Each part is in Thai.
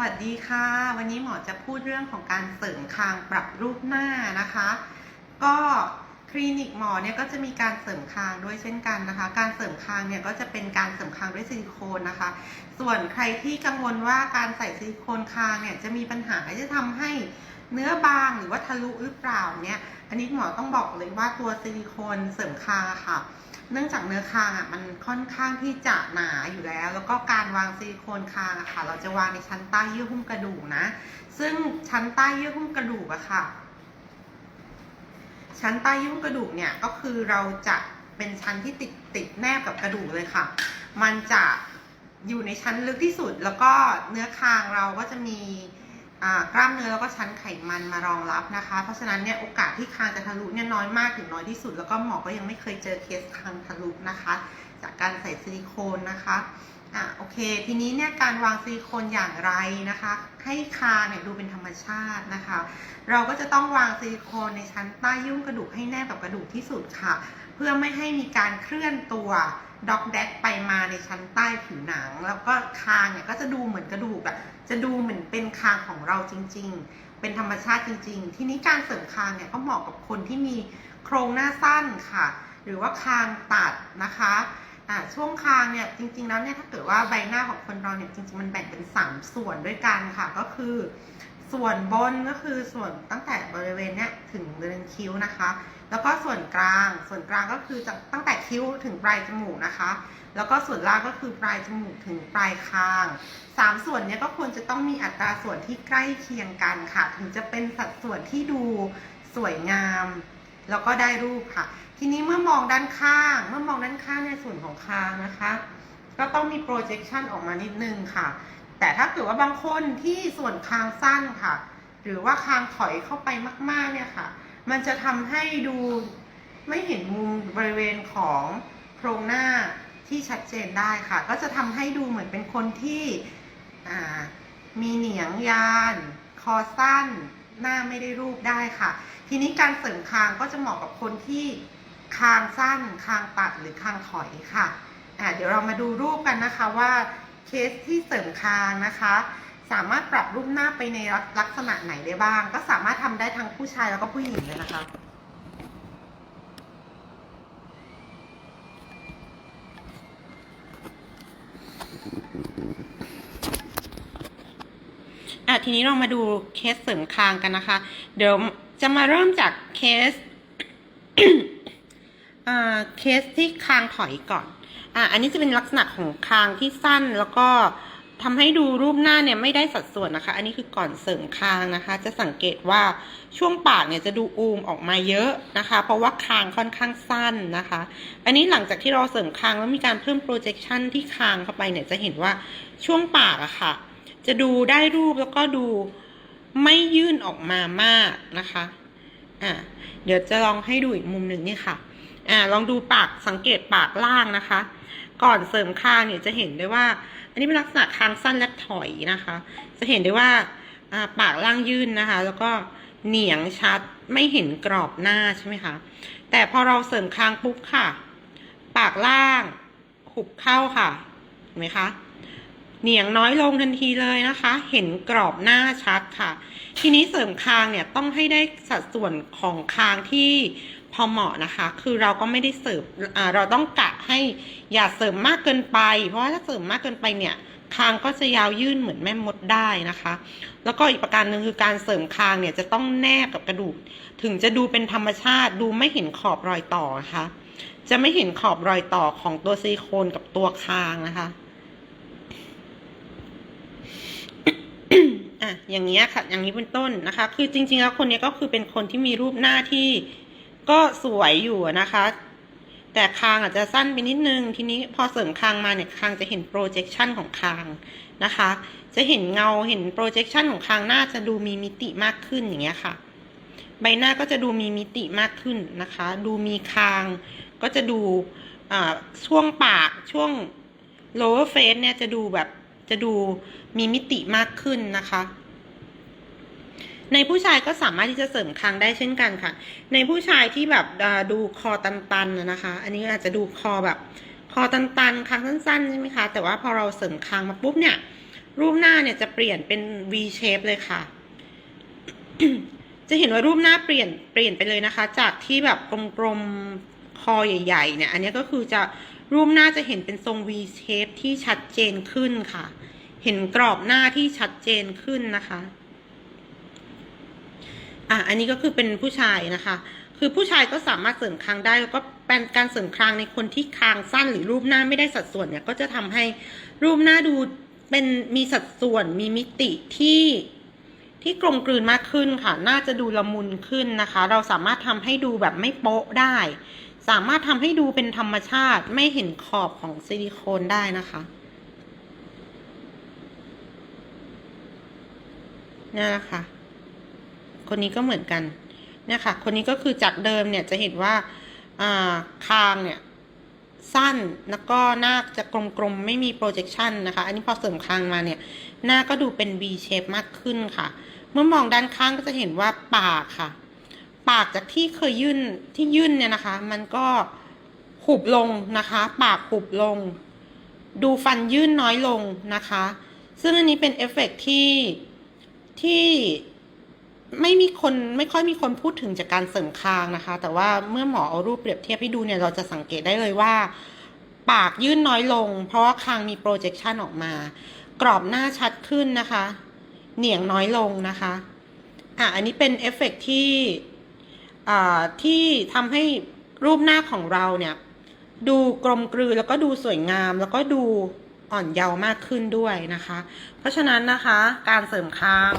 วัสดีค่ะ วันนี้หมอจะพูดเรื่องของการเสริมคางปรับรูปหน้านะคะ ก็คลินิกหมอเนี่ยก็จะมีการเสริมคางด้วยเช่นกันนะคะ การเสริมคางเนี่ยก็จะเป็นการเสริมคางด้วยซิลิโคนนะคะ ส่วนใครที่กังวลว่าการใส่ซิลิโคนคางเนี่ยจะมีปัญหาจะทำให้เนื้อบางหรือว่าทะลุหรือเปล่าเนี่ย อันนี้หมอต้องบอกเลยว่าตัวซิลิโคนเสริมคางอะค่ะ เนื่องจากเนื้อคางอะมันค่อนข้างที่จะหนาอยู่แล้ว แล้วก็การวางซิลิโคนคางอะค่ะ เราจะวางในชั้นใต้เยื่อหุ้มกระดูกนะ ซึ่งชั้นใต้เยื่อหุ้มกระดูกอะค่ะ ชั้นใต้เยื่อหุ้มกระดูกเนี่ยก็คือเราจะเป็นชั้นที่ติดติดแนบกับกระดูกเลยค่ะ มันจะอยู่ในชั้นลึกที่สุด แล้วก็เนื้อคางเราก็จะมี กล้ามเนื้อแล้วก็ชั้นไขมันมารองรับนะคะ เพราะฉะนั้นเนี่ยโอกาสที่คางจะทะลุเนี่ยน้อยมากถึงน้อยที่สุด แล้วก็หมอก็ยังไม่เคยเจอเคสคางทะลุนะคะ จากการใส่ซิลิโคนนะคะ อะโอเค ทีนี้เนี่ยการวางซิลิโคนอย่างไรนะคะ ให้คางเนี่ยดูเป็นธรรมชาตินะคะ เราก็จะต้องวางซิลิโคนในชั้นใต้ยุ่งกระดูกให้แนบกับกระดูกที่สุดค่ะ เพื่อไม่ให้มีการเคลื่อนตัวด็อกแดกไปมาในชั้นใต้ผิวหนัง แล้วก็คางเนี่ยก็จะดูเหมือนกระดูกอะจะดูเหมือนเป็นคางของเราจริง ๆ เป็นธรรมชาติจริง ๆ ทีนี้การเสริมคางเนี่ยก็เหมาะกับคนที่มีโครงหน้าสั้นค่ะ หรือว่าคางตัดนะคะ อ่าช่วงคางเนี่ยจริงๆแล้วเนี่ยถ้าเกิดว่าใบหน้าของคนเราเนี่ยจริงๆมันแบ่งเป็น 3 ส่วนด้วยกันค่ะ ก็คือ ส่วนบนก็คือส่วนตั้งแต่บริเวณเนี้ยถึงบริเวณคิ้วนะคะ แล้วก็ส่วนกลางส่วนกลางก็คือจากตั้งแต่คิ้วถึงปลายจมูกนะคะ แล้วก็ส่วนล่างก็คือปลายจมูกถึงปลายคางสามส่วนเนี้ยก็ควรจะต้องมีอัตราส่วนที่ใกล้เคียงกันค่ะ ถึงจะเป็นสัดส่วนที่ดูสวยงาม แล้วก็ได้รูปค่ะ ทีนี้เมื่อมองด้านข้าง เมื่อมองด้านข้างในส่วนของคางนะคะ ก็ต้องมี projection ออกมานิดนึงค่ะ แต่ถ้าเกิดว่าบางคนที่ส่วนคางสั้นค่ะ หรือว่าคางถอยเข้าไปมากๆเนี่ยค่ะ มันจะทำให้ดูไม่เห็นมุมบริเวณของโครงหน้าที่ชัดเจนได้ค่ะ ก็จะทำให้ดูเหมือนเป็นคนที่มีเหนียงยาน คอสั้น หน้าไม่ได้รูปได้ค่ะ ทีนี้การเสริมคางก็จะเหมาะกับคนที่ คางสั้นคางตัดหรือคางถอยค่ะเดี๋ยวเรามาดูรูปกันนะคะว่าเคสที่เสริมคางนะคะ สามารถปรับรูปหน้าไปในลักษณะไหนได้บ้าง ก็สามารถทำได้ทั้งผู้ชายแล้วก็ผู้หญิงเลยนะคะอะทีนี้เรามาดูเคสเสริมคางกันนะคะ เดี๋ยวจะมาเริ่มจากเคส เคสที่คางถอยก่อนอะอันนี้จะเป็นลักษณะของคางที่สั้นแล้วก็ทำให้ดูรูปหน้าเนี่ยไม่ได้สัดส่วนนะคะ อันนี้คือก่อนเสริมคางนะคะ จะสังเกตว่าช่วงปากเนี่ยจะดูอูมออกมาเยอะนะคะ เพราะว่าคางค่อนข้างสั้นนะคะ อันนี้หลังจากที่เราเสริมคางแล้วมีการเพิ่ม projection ที่คางเข้าไปเนี่ยจะเห็นว่าช่วงปากอะค่ะ จะดูได้รูปแล้วก็ดูไม่ยื่นออกมามากนะคะ อ่าเดี๋ยวจะลองให้ดูอีกมุมหนึ่งนี่ค่ะ อ่าลองดูปากสังเกตปากล่างนะคะ ก่อนเสริมคางเนี่ยจะเห็นได้ว่า อันนี้เป็นลักษณะคางสั้นและถอยนะคะ จะเห็นได้ว่าอ่าปากล่างยื่นนะคะ แล้วก็เหนียงชัดไม่เห็นกรอบหน้าใช่ไหมคะแต่พอเราเสริมคางปุ๊บค่ะ ปากล่างหุบเข้าค่ะเห็นไหมคะเหนียงน้อยลงทันทีเลยนะคะ เห็นกรอบหน้าชัดค่ะ ทีนี้เสริมคางเนี่ยต้องให้ได้สัดส่วนของคางที่ พอเหมาะนะคะ คือเราก็ไม่ได้เสริมอ่าเราต้องกะให้อย่าเสริมมากเกินไป เพราะว่าถ้าเสริมมากเกินไปเนี่ยคางก็จะยาวยื่นเหมือนแม่มดได้นะคะ แล้วก็อีกประการหนึ่งคือการเสริมคางเนี่ยจะต้องแนบกับกระดูก ถึงจะดูเป็นธรรมชาติดูไม่เห็นขอบรอยต่อนะคะ จะไม่เห็นขอบรอยต่อของตัวซิลิโคนกับตัวคางนะคะอะอย่างเงี้ยค่ะ อย่างนี้เป็นต้นนะคะ คือจริง ๆ แล้วคนนี้ก็คือเป็นคนที่มีรูปหน้าที่ ก็สวยอยู่นะคะ แต่คางอาจจะสั้นไปนิดนึง ทีนี้พอเสริมคางมาเนี่ยคางจะเห็น projection ของคางนะคะ จะเห็นเงาเห็น projection ของคางหน้าจะดูมีมิติมากขึ้นอย่างเงี้ยค่ะ ใบหน้าก็จะดูมีมิติมากขึ้นนะคะ ดูมีคางก็จะดูช่วงปากช่วง lower face เนี่ยจะดูแบบจะดูมีมิติมากขึ้นนะคะ ในผู้ชายก็สามารถที่จะเสริมคางได้เช่นกันค่ะ ในผู้ชายที่แบบดูคอตันๆนะนะคะ อันนี้อาจจะดูคอแบบคอตันๆคางสั้นๆใช่ไหมคะ แต่ว่าพอเราเสริมคางมาปุ๊บเนี่ย รูปหน้าเนี่ยจะเปลี่ยนเป็น V shape เลยค่ะ จะเห็นว่ารูปหน้าเปลี่ยนเปลี่ยนไปเลยนะคะ จากที่แบบกลมๆคอใหญ่ ๆ เนี่ย อันนี้ก็คือจะรูปหน้าจะเห็นเป็นทรง V shape ที่ชัดเจนขึ้นค่ะ เห็นกรอบหน้าที่ชัดเจนขึ้นนะคะ อะอันนี้ก็คือเป็นผู้ชายนะคะ คือผู้ชายก็สามารถเสริมคางได้แล้วก็เป็นการเสริมคางในคนที่คางสั้นหรือรูปหน้าไม่ได้สัดส่วนเนี่ยก็จะทำให้รูปหน้าดูเป็นมีสัดส่วนมีมิติที่ที่กลมกลืนมากขึ้นค่ะ น่าจะดูละมุนขึ้นนะคะ เราสามารถทำให้ดูแบบไม่โป๊ะได้ สามารถทำให้ดูเป็นธรรมชาติไม่เห็นขอบของซิลิโคนได้นะคะนี่แหละค่ะ คนนี้ก็เหมือนกันเนี่ยค่ะ คนนี้ก็คือจากเดิมเนี่ยจะเห็นว่าอ่าคางเนี่ยสั้นแล้วก็หน้าจะกลมๆ ไม่มี projection นะคะ อันนี้พอเสริมคางมาเนี่ย หน้าก็ดูเป็น V shape มากขึ้นค่ะ เมื่อมองด้านข้างก็จะเห็นว่าปากค่ะ ปากจากที่เคยยื่นที่ยื่นเนี่ยนะคะ มันก็หุบลงนะคะ ปากหุบลง ดูฟันยื่นน้อยลงนะคะ ซึ่งอันนี้เป็นเอฟเฟกต์ที่ที่ ไม่มีคนไม่ค่อยมีคนพูดถึงจากการเสริมคางนะคะ แต่ว่าเมื่อหมอเอารูปเปรียบเทียบให้ดูเนี่ยเราจะสังเกตได้เลยว่า ปากยื่นน้อยลง เพราะว่าคางมี projection ออกมา กรอบหน้าชัดขึ้นนะคะ เหนียงน้อยลงนะคะอะอันนี้เป็นเอฟเฟกต์ที่อ่าที่ทำให้รูปหน้าของเราเนี่ยดูกลมกลืนแล้วก็ดูสวยงาม แล้วก็ดูอ่อนเยาว์มากขึ้นด้วยนะคะ เพราะฉะนั้นนะคะ การเสริมคาง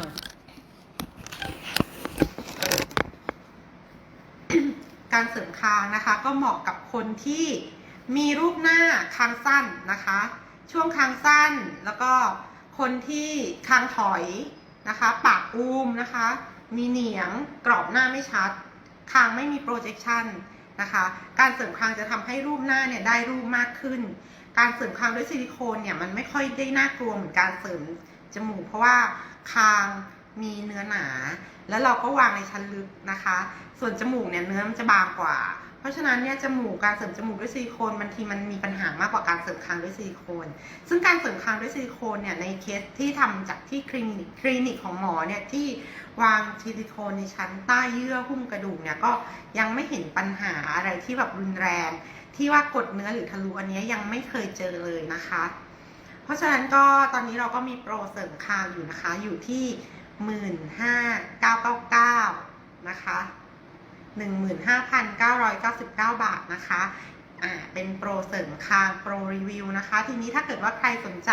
การเสริมคางนะคะ ก็เหมาะกับคนที่มีรูปหน้าคางสั้นนะคะ ช่วงคางสั้นแล้วก็คนที่คางถอยนะคะ ปากอูมนะคะ มีเหนียงกรอบหน้าไม่ชัด คางไม่มี projection นะคะ การเสริมคางจะทำให้รูปหน้าเนี่ยได้รูปมากขึ้น การเสริมคางด้วยซิลิโคนเนี่ยมันไม่ค่อยได้น่ากลัวเหมือนการเสริมจมูกเพราะว่าคาง มีเนื้อหนา แล้วเราก็วางในชั้นลึกนะคะ ส่วนจมูกเนี่ยเนื้อมันจะบางกว่า เพราะฉะนั้นเนี่ยจมูกการเสริมจมูกด้วยซิลิโคนบางทีมันมีปัญหามากกว่าการเสริมคางด้วยซิลิโคน ซึ่งการเสริมคางด้วยซิลิโคนเนี่ยในเคสที่ทำจากที่คลินิกคลินิกของหมอเนี่ยที่วางซิลิโคนในชั้นใต้เยื่อหุ้มกระดูกเนี่ยก็ยังไม่เห็นปัญหาอะไรที่แบบรุนแรง ที่ว่ากดเนื้อหรือทะลุอันนี้ยังไม่เคยเจอเลยนะคะ เพราะฉะนั้นก็ตอนนี้เราก็มีโปรเสริมคางอยู่นะคะอยู่ที่ หมื่นห้าเก้าเก้าเก้านะคะ15,999บาทนะคะอ่าเป็นโปรเสริมคางโปรรีวิวนะคะ ทีนี้ถ้าเกิดว่าใครสนใจ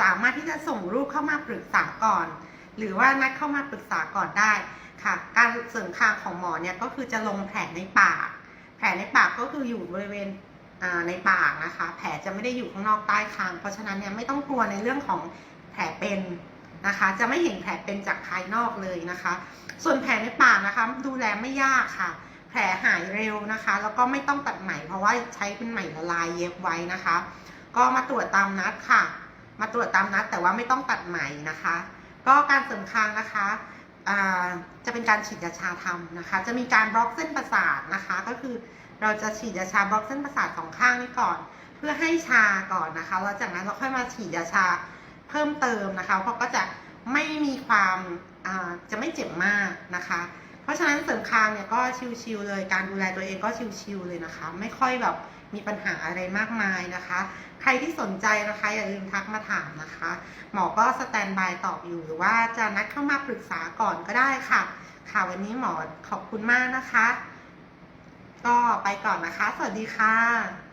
สามารถที่จะส่งรูปเข้ามาปรึกษาก่อน หรือว่านัดเข้ามาปรึกษาก่อนได้ค่ะ การเสริมคางของหมอเนี่ยก็คือจะลงแผลในปาก แผลในปากก็คืออยู่บริเวณอ่าในปากนะคะ แผลจะไม่ได้อยู่ข้างนอกใต้คาง เพราะฉะนั้นเนี่ยไม่ต้องกลัวในเรื่องของแผลเป็น นะคะ จะไม่เห็นแผลเป็นจากภายนอกเลยนะคะ ส่วนแผลในปากนะคะ ดูแลไม่ยากค่ะ แผลหายเร็วนะคะ แล้วก็ไม่ต้องตัดไหมเพราะว่าใช้เป็นไหมละลายเย็บไว้นะคะ ก็มาตรวจตามนัดค่ะ มาตรวจตามนัดแต่ว่าไม่ต้องตัดไหมนะคะ ก็การเสริมคางนะคะจะเป็นการฉีดยาชาทำนะคะ จะมีการบล็อกเส้นประสาทนะคะ ก็คือเราจะฉีดยาชาบล็อกเส้นประสาทสองข้างนี้ก่อน เพื่อให้ชาก่อนนะคะ แล้วจากนั้นเราค่อยมาฉีดยาชา เพิ่มเติมนะคะ เพราะก็จะไม่มีความจะไม่เจ็บมากนะคะ เพราะฉะนั้นเสริมคางเนี่ยก็ชิวๆเลยการดูแลตัวเองก็ชิวๆเลยนะคะ ไม่ค่อยแบบมีปัญหาอะไรมากมายนะคะ ใครที่สนใจนะคะอย่าลืมทักมาถามนะคะ หมอก็สแตนบายตอบอยู่หรือว่าจะนัดเข้ามาปรึกษาก่อนก็ได้ค่ะ ค่ะวันนี้หมอขอบคุณมากนะคะ ก็ไปก่อนนะคะ สวัสดีค่ะ